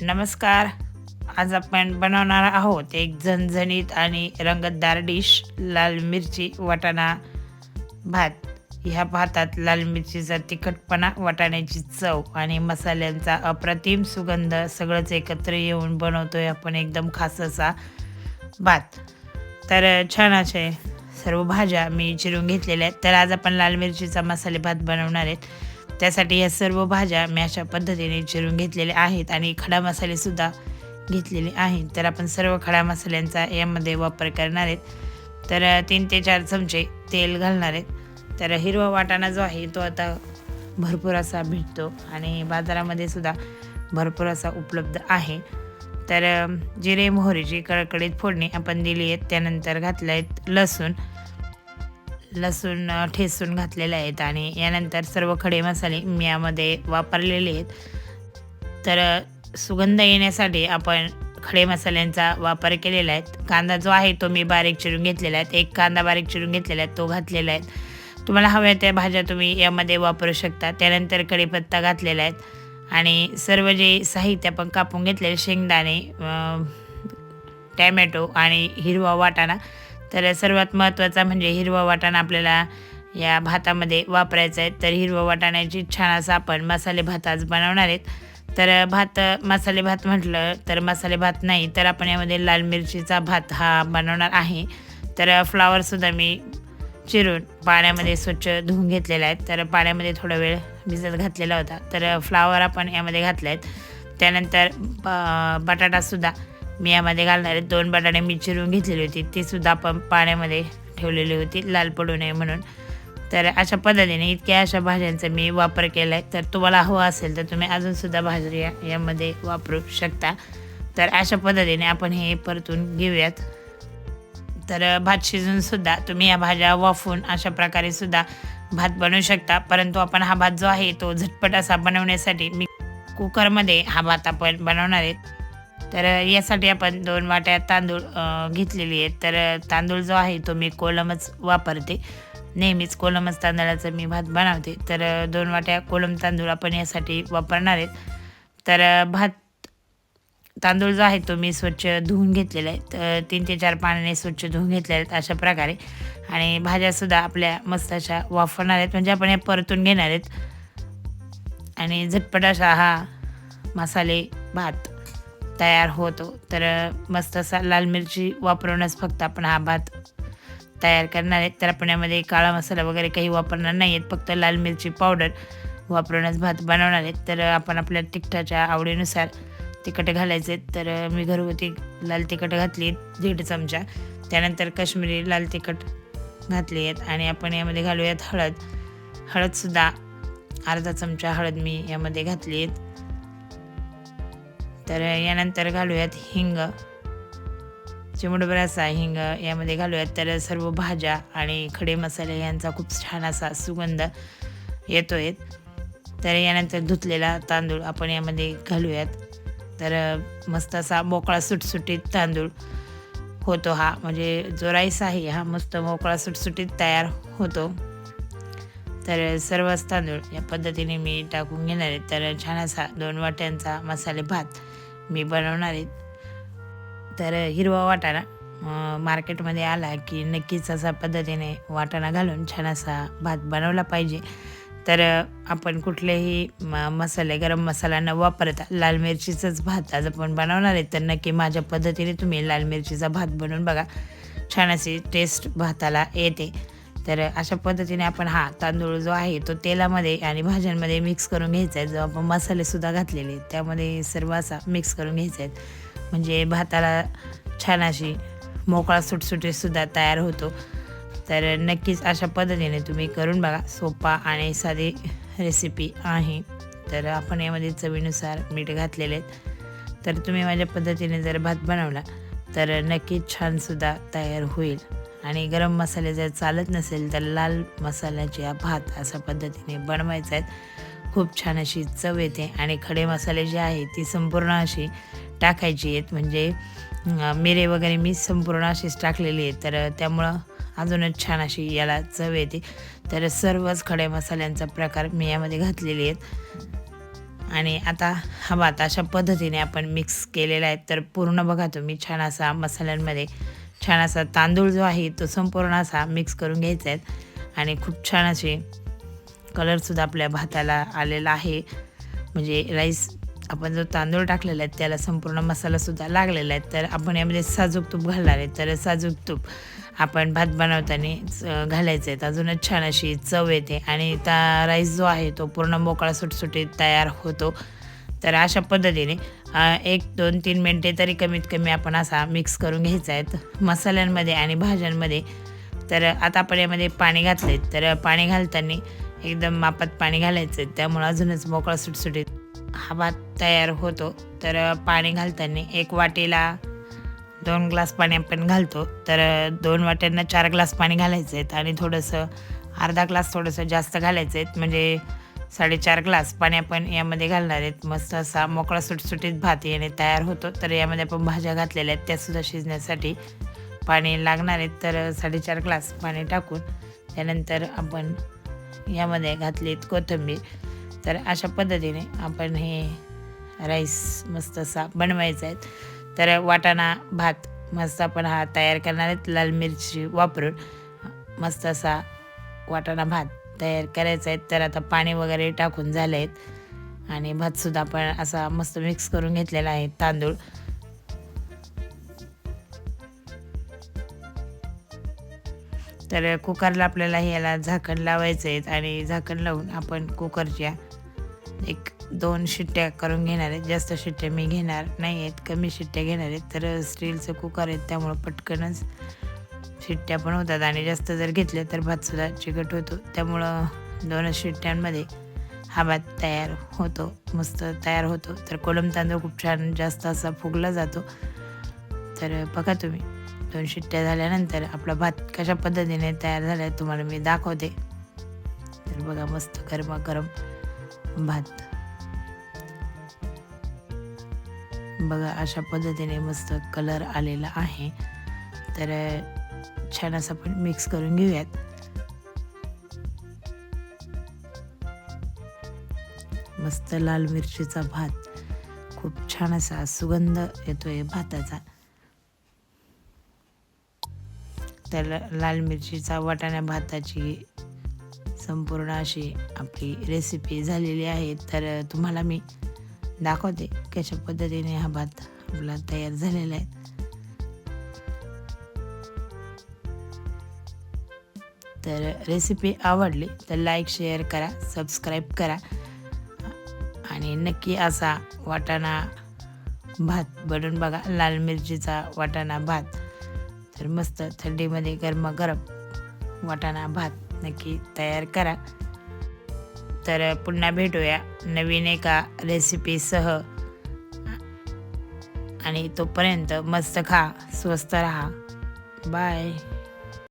नमस्कार. आज आपण बनवणार आहोत एक झणझणीत आणि रंगतदार डिश लाल मिरची वाटाणा भात. ह्या भातात लाल मिरचीचा तिखटपणा वाटाण्याची चव आणि मसाल्यांचा अप्रतिम सुगंध सगळंच एकत्र येऊन बनवतोय आपण एकदम खास असा भात. तर छान असे सर्व भाज्या मी चिरून घेतलेल्या आहेत. तर आज आपण लाल मिरचीचा मसाले भात बनवणार आहेत. त्यासाठी या सर्व भाज्या मी अशा पद्धतीने चिरून घेतलेल्या आहेत आणि खडा मसालेसुद्धा घेतलेले आहेत. तर आपण सर्व खडा मसाल्यांचा यामध्ये वापर करणार आहेत. तर तीन ते चार चमचे तेल घालणार आहेत. तर हिरवा वाटाणा जो आहे तो आता भरपूर असा भेटतो आणि बाजारामध्ये सुद्धा भरपूर असा उपलब्ध आहे. तर जिरे मोहरीची कडकडीत फोडणी आपण दिली आहेत त्यानंतर घातलं आहेत लसूण. लसूण ठेसून घातलेले आहेत आणि यानंतर सर्व खडे मसाले मी यामध्ये वापरलेले आहेत. तर सुगंध येण्यासाठी आपण खडे मसाल्यांचा वापर केलेला आहे. कांदा जो आहे तो मी बारीक चिरून घेतलेला आहे. एक कांदा बारीक चिरून घेतलेला आहे तो घातलेला आहे. तुम्हाला हव्या त्या भाज्या तुम्ही यामध्ये वापरू शकता. त्यानंतर कढीपत्ता घातलेला आहे आणि सर्व जे साहित्य आपण कापून घेतलेले शेंगदाणे टॅमॅटो आणि हिरवा वाटाणा तर सर्वात महत्त्वाचा म्हणजे हिरवा वाटाणा आपल्याला या भातामध्ये वापरायचा आहे. तर हिरवा वाटाण्याची छान असा आपण मसाले भात आज बनवणार आहेत. तर भात मसाले भात म्हटलं तर मसाले भात नाही तर आपण यामध्ये लाल मिरचीचा भात हा बनवणार आहे. तर फ्लावरसुद्धा मी चिरून पाण्यामध्ये स्वच्छ धुवून घेतलेला आहे. तर पाण्यामध्ये थोडा वेळ भिजत घातलेला होता. तर फ्लावर आपण यामध्ये घातले आहेत त्यानंतर बटाटासुद्धा मी यामध्ये घालणारे दोन बटाणे मी चिरून घेतलेले होती. ती सुद्धा आपण पाण्यामध्ये ठेवलेली होती. लाल पडू नये म्हणून. तर अशा पद्धतीने इतक्या अशा भाज्यांचा मी वापर केला आहे तर तुम्हाला हवं असेल तर तुम्ही अजूनसुद्धा भाज्या यामध्ये वापरू शकता. तर अशा पद्धतीने आपण हे परतून घेऊयात. तर भात शिजूनसुद्धा तुम्ही या भाज्या वाफून अशा प्रकारे सुद्धा भात बनवू शकता. परंतु आपण हा भात जो आहे तो झटपट असा बनवण्यासाठी मी कुकरमध्ये हा भात आपण बनवणार आहेत तर यासाठी आपण दोन वाट्या तांदूळ घेतलेली आहेत. तर तांदूळ जो आहे तो मी कोलमच वापरते. नेहमीच कोलमच तांदळाचा मी भात बनवते. तर दोन वाट्या कोलम तांदूळ आपण यासाठी वापरणार आहेत. तर भात तांदूळ जो आहे तो मी स्वच्छ धुवून घेतलेला आहे. तर तीन ते चार पाण्याने स्वच्छ धुवून घेतलेले आहेत अशा प्रकारे. आणि भाज्यासुद्धा आपल्या मस्त अशा वापरणार आहेत. म्हणजे आपण हे परतून घेणार आहेत. आणि झटपट असा हा मसाले भात तयार होतो. तर मस्त असा लाल मिरची वापरूनच फक्त आपण हा भात तयार करणार आहेत तर आपण यामध्ये काळा मसाला वगैरे काही वापरणार नाही आहेत. फक्त लाल मिरची पावडर वापरूनच भात बनवणार आहेत. तर आपण आपल्या तिखटाच्या आवडीनुसार तिखट घालायचे आहेत तर मी घरगुती लाल तिखट घातली दीड चमचा. त्यानंतर काश्मीरी लाल तिखट घातली आहेत. आणि आपण यामध्ये घालूयात हळद. हळदसुद्धा अर्धा चमचा हळद मी यामध्ये घातली आहेत. तर यानंतर घालूयात हिंग. चिमुटभर असा हिंग यामध्ये घालूयात तर सर्व भाज्या आणि खडे मसाले यांचा खूप छान असा सुगंध येतो आहे तर यानंतर धुतलेला तांदूळ आपण यामध्ये घालूयात. तर मस्त असा मोकळा सुटसुटीत तांदूळ होतो हा. म्हणजे जो राईस आहे हा मस्त मोकळा सुटसुटीत तयार होतो. तर सर्वच तांदूळ या पद्धतीने मी टाकून घेणार आहे. तर छान असा दोन वाट्यांचा मसाले भात मी बनवणार आहे. तर हिरवा वाटाणा मार्केटमध्ये आला की नक्कीच असा पद्धतीने वाटाणा घालून छान असा भात बनवला पाहिजे. तर आपण कुठलेही म मसाले गरम मसाला न वापरता लाल मिरचीचाच भात आज आपण बनवणार आहे. तर नक्की माझ्या पद्धतीने तुम्ही लाल मिरचीचा भात बनवून बघा. छान अशी टेस्ट भाताला येते. तर अशा पद्धतीने आपण हा तांदूळ जो आहे तो तेलामध्ये आणि भाज्यांमध्ये मिक्स करून घ्यायचा आहे. जो आपण मसालेसुद्धा घातलेले आहेत त्यामध्ये सर्व असा मिक्स करून घ्यायचा आहेत म्हणजे भाताला छान अशी मोकळा सुटसुटीसुद्धा तयार होतो. तर नक्कीच अशा पद्धतीने तुम्ही करून बघा. सोपा आणि साधी रेसिपी आहे. तर आपण यामध्ये चवीनुसार मीठ घातलेले आहेत. तर तुम्ही माझ्या पद्धतीने जर भात बनवला तर नक्कीच छानसुद्धा तयार होईल. आणि गरम मसाले जर चालत नसेल तर लाल मसाल्याचे भात अशा पद्धतीने बनवायचा आहेत. खूप छान अशी चव येते आणि खडे मसाले जे आहे ती संपूर्ण अशी टाकायची आहेत. म्हणजे मिरे वगैरे मी संपूर्ण अशीच टाकलेली आहेत. तर त्यामुळं अजूनच छान अशी याला चव येते. तर सर्वच खडे मसाल्यांचा प्रकार मी यामध्ये घातलेले आहेत. आणि आता हा भात अशा पद्धतीने आपण मिक्स केलेला आहे. तर पूर्ण बघा तुम्ही छान असा मसाल्यांमध्ये छान असा तांदूळ जो आहे तो संपूर्ण असा मिक्स करून घ्यायचा आहे. आणि खूप छान असे कलरसुद्धा आपल्या भाताला आलेला आहे. म्हणजे राईस आपण जो तांदूळ टाकलेला आहे त्याला संपूर्ण मसालासुद्धा लागलेला आहे. तर आपण यामध्ये साजूक तूप घालणार आहे. तर साजूक तूप आपण भात बनवताना घालायचं आहे. अजूनच छान अशी चव येते. आणि त्या राईस जो आहे तो पूर्ण मोकळा सुटसुटीत तयार होतो. तर अशा पद्धतीने एक दोन तीन मिनटे तरी कमीत कमी आपण असा मिक्स करून घ्यायचा आहे. मसाल्यांमध्ये आणि भाज्यांमध्ये तर आता आपण यामध्ये पाणी घातले तर पाणी घालताना एकदम मापात पाणी घालायचं आहे. त्यामुळं अजूनच मोकळा सुटसुटीत हा भात तयार होतो. तर पाणी घालताना एक वाटीला दोन ग्लास पाणी आपण घालतो. तर दोन वाट्यांना चार ग्लास पाणी घालायचं आहेत आणि थोडंसं अर्धा ग्लास थोडंसं जास्त घालायचं आहेत म्हणजे साडेचार ग्लास पाणी आपण यामध्ये घालणार आहेत. मस्त असा मोकळा सुटसुटीत भात याने तयार होतो. तर यामध्ये आपण भाज्या घातलेल्या आहेत. त्यासुद्धा शिजण्यासाठी पाणी लागणार आहेत तर साडेचार ग्लास पाणी टाकून त्यानंतर आपण यामध्ये घातलीत कोथिंबीर. तर अशा पद्धतीने आपण हे राईस मस्त असा बनवायचा आहे. तर वाटाणा भात मस्त आपण हा तयार करणार आहेत. लाल मिरची वापरून मस्त असा वाटाणा भात तयार करायचं आहेत तर आता पाणी वगैरे टाकून झाले आहेत आणि भातसुद्धा आपण असा मस्त मिक्स करून घेतलेला आहे तांदूळ. तर कुकरला आपल्याला याला झाकण लावायचं आहे आणि झाकण लावून आपण कुकरच्या एक दोन शिट्ट्या करून घेणार आहेत जास्त शिट्ट्या मी घेणार नाही आहेत कमी शिट्ट्या घेणार आहेत. तर स्टीलचं कुकर आहेत त्यामुळं पटकनच शिट्ट्या पण होतात आणि जास्त जर घेतल्या तर भातसुद्धा चिकट होतो. त्यामुळं दोनच शिट्ट्यांमध्ये हा भात तयार होतो मस्त तयार होतो. तर कोलम तांदूळ खूप छान जास्त असा फुगला जातो. तर बघा तुम्ही दोन शिट्ट्या झाल्यानंतर आपला भात कशा पद्धतीने तयार झाला आहे तुम्हाला मी दाखवते. तर बघा मस्त गरमागरम भात. बघा अशा पद्धतीने मस्त कलर आलेला आहे. तर छान असं आपण मिक्स करून घेऊयात. मस्त लाल मिरचीचा भात. खूप छान असा सुगंध येतोय भाताचा. त्याला लाल मिरचीचा वाटाणा भाताची संपूर्ण अशी आपली रेसिपी झालेली आहे. तर तुम्हाला मी दाखवते कशा पद्धतीने हा भात आपला तयार झालेला आहे. तर रेसिपी आवडली तर लाईक शेअर करा सबस्क्राईब करा. आणि नक्की असा वाटाणा भात बनवून बघा लाल मिरचीचा वाटाणा भात. तर मस्त थंडीमध्ये गरमागरम वाटाणा भात नक्की तयार करा. तर पुन्हा भेटूया नवीन एका रेसिपीसह आणि तोपर्यंत मस्त खा स्वस्त राहा. बाय